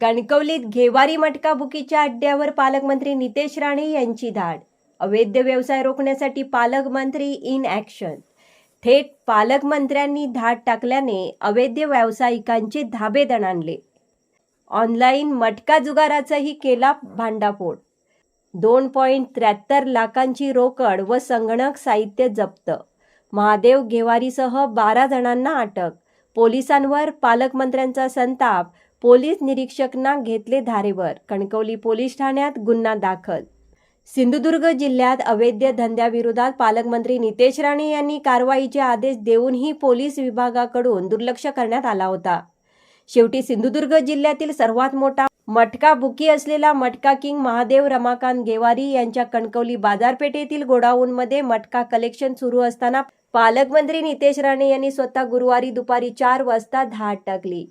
कणकवलीत घेवारी मटका बुकीच्या अड्ड्यावर पालकमंत्री नितेश राणे यांची धाड. अवैध व्यवसाय रोखण्यासाठी पालकमंत्री इन ॲक्शन. थेट पालकमंत्र्यांनी धाड टाकल्याने अवैध व्यावसायिकांचे धाबे दणाणले ऑनलाईन मटका जुगाराचाही केला भांडाफोड. दोन पॉईंट त्र्याहत्तर लाखांची रोकड व संगणक साहित्य जप्त. महादेव घेवारीसह बारा जणांना अटक. पोलिसांवर पालकमंत्र्यांचा संताप पोलीस निरीक्षकना घेतले धारेवर. कणकवली पोलीस ठाण्यात गुन्हा दाखल. सिंधुदुर्ग जिल्ह्यात अवैध धंद्याविरोधात पालकमंत्री नितेश राणे यांनी कारवाईचे आदेश देऊनही पोलीस विभागाकडून दुर्लक्ष करण्यात आला होता. शेवटी सिंधुदुर्ग जिल्ह्यातील सर्वात मोठा मटका बुकी असलेला मटका किंग महादेव रमाकांत गेवारी यांच्या कणकवली बाजारपेठेतील गोडाऊनमध्ये मटका कलेक्शन सुरू असताना पालकमंत्री नितेश राणे यांनी स्वतः गुरुवारी दुपारी चार वाजता धाड टाकली.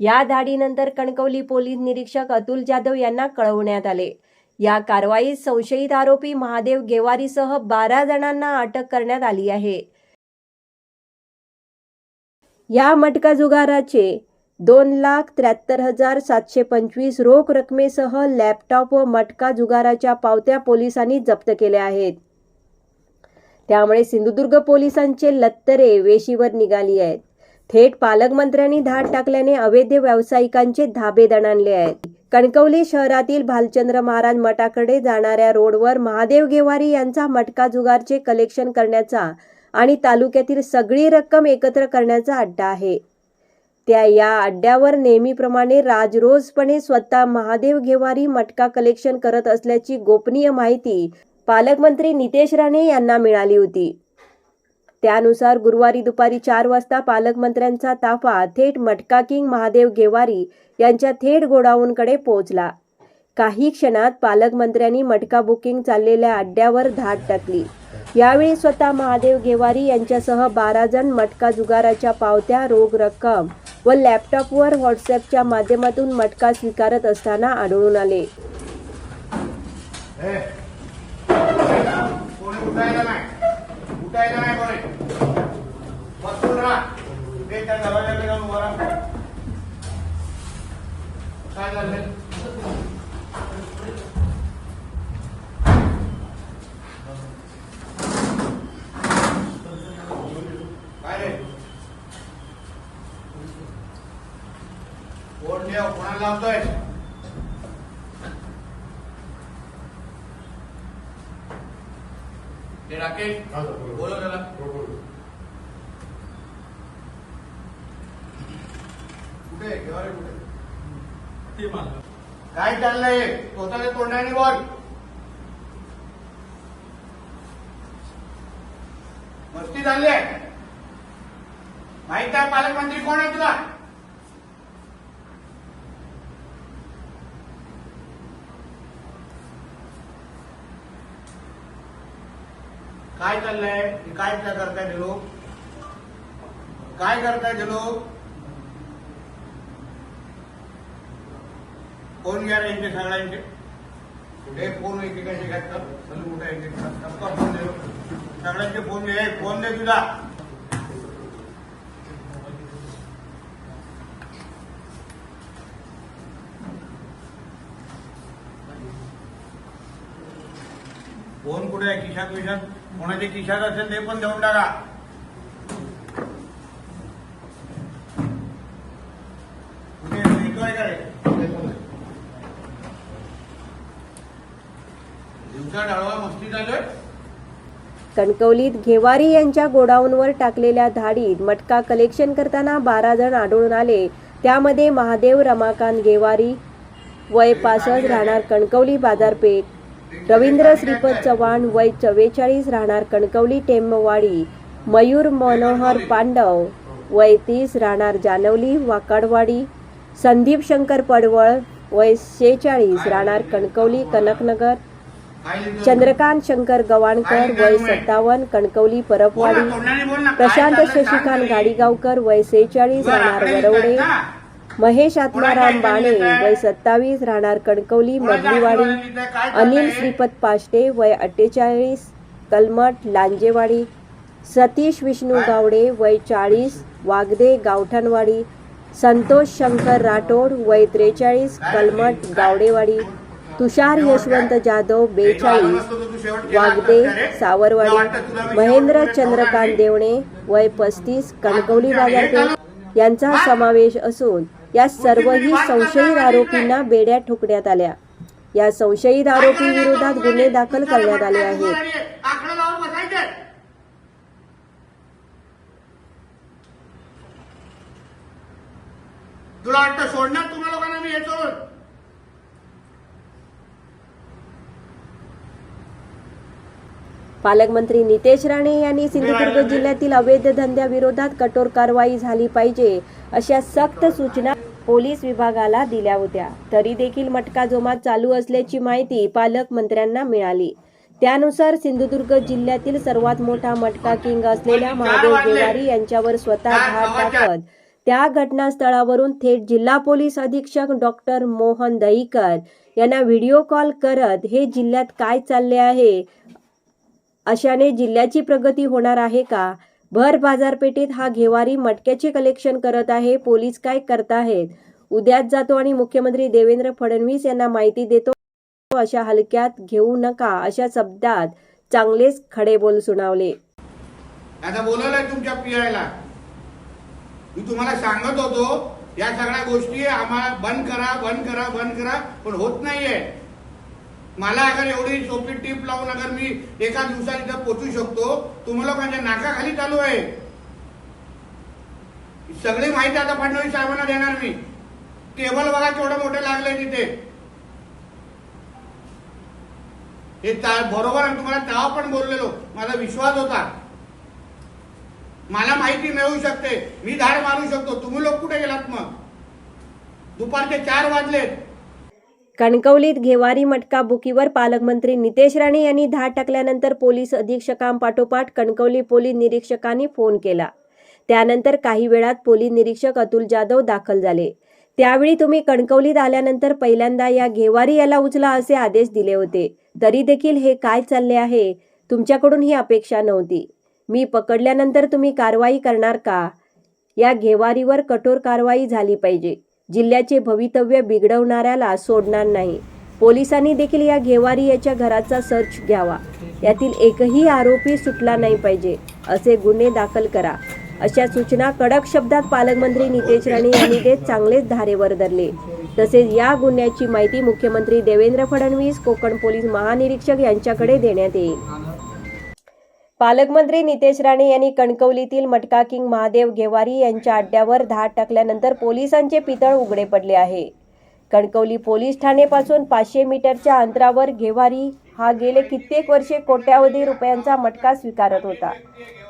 या धाडीनंतर कणकवली पोलीस निरीक्षक अतुल जाधव यांना कळवण्यात आले. या कारवाईत संशयित आरोपी महादेव गेवारीसह बारा जणांना अटक करण्यात आली आहे. या मटका जुगाराचे दोन लाख त्र्याहत्तर हजार सातशे पंचवीस रोख रकमेसह लॅपटॉप व मटका जुगाराच्या पावत्या पोलिसांनी जप्त केल्या आहेत. त्यामुळे सिंधुदुर्ग पोलिसांचे लत्तरे वेशीवर निघाली आहेत. थेट पालकमंत्र्यांनी धाड टाकल्याने अवैध व्यावसायिकांचे धाबे दणाणले आहेत. कणकवली शहरातील भालचंद्र महाराज मठाकडे जाणाऱ्या रोडवर महादेव गेवारी यांचा मटका जुगारचे कलेक्शन करण्याचा आणि तालुक्यातील सगळी रक्कम एकत्र करण्याचा अड्डा आहे. त्या या अड्ड्यावर नेहमीप्रमाणे राजरोजपणे स्वतः महादेव गेवारी मटका कलेक्शन करत असल्याची गोपनीय माहिती पालकमंत्री नितेश राणे यांना मिळाली होती. त्यानुसार गुरुवारी दुपारी चार वाजता पालकमंत्र्यांचा ताफा थेट मटका किंग महादेव गेवारी यांच्या थेट गोडाऊनकडे पोहोचला. काही क्षणात पालकमंत्र्यांनी मटका बुकिंग चाललेल्या अड्ड्यावर धाड टाकली. यावेळी स्वतः महादेव गेवारी यांच्यासह बारा जण मटका जुगाराच्या पावत्या रोख रक्कम व लॅपटॉपवर व्हॉट्सअपच्या माध्यमातून मटका स्वीकारत असताना आढळून आले. ए, उठायला नाही. उठायला नाही झालंय काय रे कोण ठेव कोणाला लावतोय ते राकेश बोलव त्याला कुठे? काय चाललंय? स्वतःच्या तोंडाने बोल. मस्ती चालली आहे. माहीत आहे पालकमंत्री कोण आहे तुला? काय चाललंय? काय करताय ते लोक? काय करताय ते लोक? कोण घ्या रे यांचे सगळ्यांचे कुठे फोन एकेकाचे घातलं चल कुठे एकेका फोन दे सगळ्यांचे फोन दे ए, फोन दे तुझा फोन कुठे आहे? खिशात विशात कोणाच्या खिशात असेल ते पण देऊन टाका कुठे आहे? इथं आहे का रे? दिवसा डाळवा मस्ती चालू आहे कणकवलीत घेवारी यांच्या गोडाऊनवर टाकलेल्या धाडीत मटका कलेक्शन करताना बारा जण आढळून आले. त्यामध्ये महादेव रमाकांत घेवारी वय पासष्ट राहणार कणकवली बाजारपेठ रवींद्र श्रीपद चव्हाण वय चव्वेचाळीस राहणार कणकवली टेमवाडी मयूर मनोहर पांडव वय तीस राहणार जानवली वाकाडवाडी संदीप शंकर पडवळ वय शेचाळीस राहणार कणकवली कनकनगर चंद्रकांत शंकर गवाणकर वय सत्तावन्न कणकवली परपवाडी प्रशांत शशिकांत. गाडीगावकर वय सेहेचाळीस राहणार वरवडे. महेश आत्माराम बाणे? वय सत्तावीस राहणार कणकवली मधलीवाडी. अनिल? श्रीपत पाष्टे वय अठ्ठेचाळीस कलमठ लांजेवाडी. सतीश विष्णू? गावडे वय चाळीस वागदे गावठणवाडी. संतोष शंकर राठोड वय त्रेचाळीस कलमट गावडेवाडी. तुषार यशवंत जाधव बेचाळीस वागदे सावरवाडी महेंद्र चंद्रकांत देवणे वय पस्तीस कणकवली बाजारपेठ यांचा समावेश असून या सर्वही संशयित आरोपींना बेड्या ठोकण्यात आल्या. या संशयित आरोपी विरोधात गुन्हे दाखल करण्यात आले आहेत. तुला वाटतं सोडणार तुम्हा लोकांना मी येतो पालकमंत्री नितेश राणे यांनी सिंधुदुर्ग जिल्ह्यातील अवैध धंद्याविरोधात कठोर कारवाई झाली पाहिजे अशा सक्त सूचना पोलीस विभागाला दिल्या होत्या. तरी देखील मटका जोमात चालू असल्याची माहिती पालकमंत्र्यांना मिळाली. त्यानुसार सिंधुदुर्ग जिल्ह्यातील सर्वात मोठा मटका किंग असलेल्या महादेव गेवारी यांच्यावर स्वतः धाड टाकत त्या घटनास्थळावरून थेट जिल्हा पोलीस अधीक्षक डॉक्टर मोहन दहीकर यांना व्हिडिओ कॉल करत हे जिल्ह्यात काय चालले आहे? अशाने जिल्ह्याची प्रगती होणार आहे का? भर बाजारपेठेत हा घेवारी मटक्याचे कलेक्शन करत आहे. पोलीस काय करताहेत? उद्याच जातो आणि मुख्यमंत्री देवेंद्र फडणवीस यांना माहिती देतो. अशा हलक्यात घेऊ नका अशा शब्दात चांगलेच खडे बोल सुनावले. आता बोलवलंय तुमच्या पीआयला. मी तुम्हाला सांगत होतो या सगळ्या गोष्टी आम्हाला बंद करा बंद करा बंद करा पण होत नाहीये. मला अगर एवढी सोपी टीप लावून अगर मी एका दिवसात इथं पोचू शकतो तुम्हाला माझ्या नाकाखाली चालू आहे. सगळी माहिती आता फडणवीस साहेबांना देणार मी. टेबल बघा केवढं मोठे लागले तिथे. हे बरोबर आणि तुम्हाला तेव्हा पण बोललेलो. माझा विश्वास होता. मला माहिती मिळू शकते. मी धाड मारू शकतो. तुम्ही लोक कुठे गेलात मग? दुपारचे चार वाजलेत. कणकवलीत घेवारी मटका बुकीवर पालकमंत्री नितेश राणे यांनी धाड टाकल्यानंतर पोलीस अधीक्षकांपाठोपाठ कणकवली पोलीस निरीक्षकांनी फोन केला. त्यानंतर काही वेळात पोलीस निरीक्षक अतुल जाधव दाखल झाले. त्यावेळी तुम्ही कणकवलीत आल्यानंतर पहिल्यांदा या घेवारी याला उचला असे आदेश दिले होते. तरी देखील हे काय चालले आहे? तुमच्याकडून ही अपेक्षा नव्हती. मी पकडल्यानंतर तुम्ही कारवाई करणार का? या घेवारीवर कठोर कारवाई झाली पाहिजे. जिल्ह्याचे भवितव्य बिघडवणाऱ्याला सोडणार नाही. पोलिसांनी देखील या घेवारी याच्या घराचा सर्च घ्यावा. यातील एकही आरोपी सुटला नाही पाहिजे असे गुन्हे दाखल करा. अशा सूचना कडक शब्दात पालकमंत्री नितेश राणे यांनी देत चांगलेच धारेवर धरले तसेच या गुन्ह्याची माहिती मुख्यमंत्री देवेंद्र फडणवीस कोकण पोलीस महानिरीक्षक यांच्याकडे देण्यात येईल. पालकमंत्री नितेश राणे यांनी कणकवलीतील मटका किंग महादेव घेवारी यांच्या अड्ड्यावर धाड टाकल्यानंतर पोलिसांचे पितळ उघडे पडले आहे. कणकवली पोलीस ठाणेपासून पाचशे मीटरच्या अंतरावर घेवारी हा गेले कित्येक वर्षे कोट्यावधी रुपयांचा मटका स्वीकारत होता.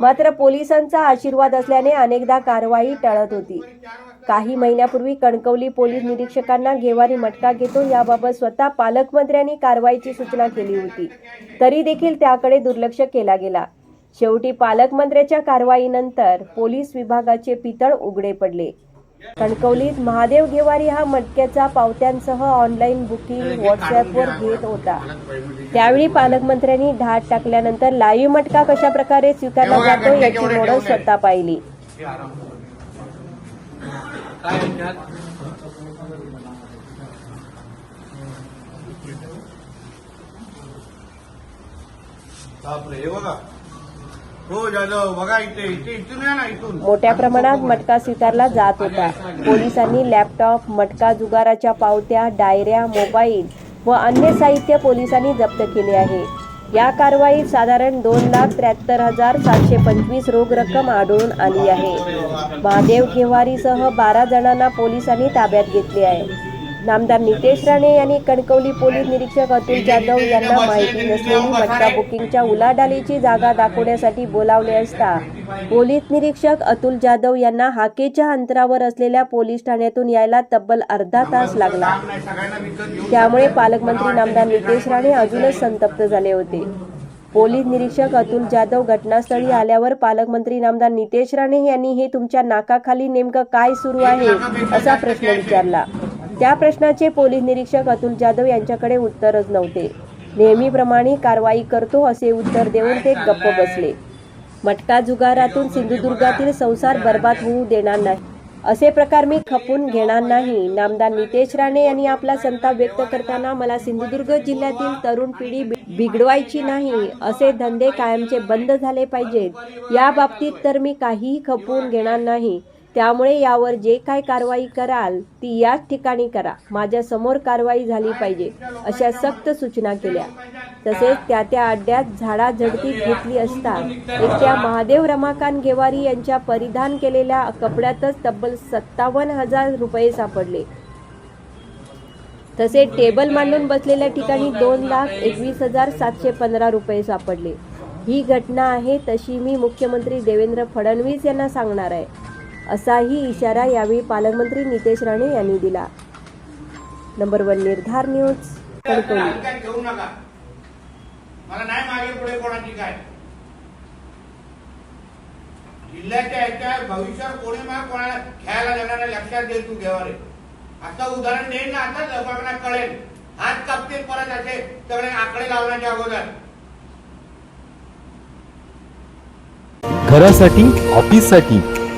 मात्र पोलिसांचा आशीर्वाद असल्याने अनेकदा कारवाई टळत होती. काही महिन्यापूर्वी कणकवली पोलीस निरीक्षकांना घेवारी मटका घेतो याबाबत स्वतः पालकमंत्र्यांनी कारवाईची सूचना केली होती. तरी देखील त्याकडे दुर्लक्ष केला गेला. शेवटी पालकमंत्र्याच्या कारवाईनंतर पोलीस विभागाचे पितळ उघडे पडले. कणकवलीत महादेव घेवारी हा मटक्याचा पावत्यांसह ऑनलाईन बुकिंग व्हॉट्सअपवर घेत होता. त्यावेळी पालकमंत्र्यांनी धाड टाकल्यानंतर लाईव्ह मटका कशा प्रकारे स्वीकारला जातो याची मोडल स्वतः पाहिली. हे बघा. हो जाधव बघा इथे इथे इथून या ना इथून. मोठ्या प्रमाणात मटका स्वीकारला जात होता. पोलिसांनी लॅपटॉप मटका जुगाराच्या पावत्या डायऱ्या मोबाईल व अन्य साहित्य पोलिसांनी जप्त केले आहे. या कारवाईत साधारण दोन लाख त्र्याहत्तर हजार सातशे पंचवीस रोख रक्कम आढळून आली आहे. महादेव घेवारीसह बारा जणांना पोलिसांनी ताब्यात घेतले आहे. नामदार नितेश राणे यांनी कणकवली पोलीस निरीक्षक अतुल जाधव यांना माहिती नसलेली मटका बुकिंगच्या उलाढालीची जागा दाखवण्यासाठी बोलावले असता पोलीस निरीक्षक अतुल जाधव यांना हाकेच्या अंतरावर असलेल्या पोलीस ठाण्यातून यायला तब्बल अर्धा तास लागला. त्यामुळे पालकमंत्री नामदार नितेश राणे अजूनच संतप्त झाले होते. पोलीस निरीक्षक अतुल जाधव घटनास्थळी आल्यावर पालकमंत्री नामदार नितेश राणे यांनी हे तुमच्या नाकाखाली नेमकं काय सुरू आहे? असा प्रश्न विचारला. त्या प्रश्नाचे पोलीस निरीक्षक अतुल जाधव यांच्याकडे उत्तरच नव्हते. नेहमीप्रमाणे कारवाई करतो असे उत्तर देऊन ते गप्प बसले. मटका जुगारातून सिंधुदुर्गातील संसार बर्बाद होऊ देणार नाही. असे प्रकार मी खपून घेणार नाही. नामदार नितेश राणे यांनी आपला संताप व्यक्त करताना मला सिंधुदुर्ग जिल्ह्यातील तरुण पिढी बिघडवायची नाही. असे धंदे कायमचे बंद झाले पाहिजेत. या बाबतीत तर मी काहीही खपवून घेणार नाही. त्यामुळे यावर जे काय कारवाई कराल ती याच ठिकाणी करा. माझ्यासमोर कारवाई झाली पाहिजे अशा सक्त सूचना केल्या. तसेच त्या त्या अड्ड्यात झाडाझडती घेतली असता एकट्या महादेव रमाकांत गेवारी यांच्या परिधान केलेल्या कपड्यातच तब्बल सत्तावन्न हजार रुपये सापडले. तसेच टेबल मांडून बसलेल्या ठिकाणी दोन लाख एकवीस हजार सातशे पंधरा रुपये सापडले. ही घटना आहे तशी मी मुख्यमंत्री देवेंद्र फडणवीस यांना सांगणार आहे. असाही इशारा यावेळी पालकमंत्री नितेश राणे यांनी दिला. Number one Nirdhar news Kankavli. हलक्यात घेऊ नका. मला नाही मागे पुढे कोणाची काय. जिल्ह्याच्या याच्या भविष्यात कोणी मला कोणाला घ्यायला देणार लक्षात दे तू घेवा रे. आता उदाहरण देईन ना आता लोकांना कळेल. हात कापतील परत असे सगळे आकडे लावण्याच्या अगोदर. घरासाठी ऑफिससाठी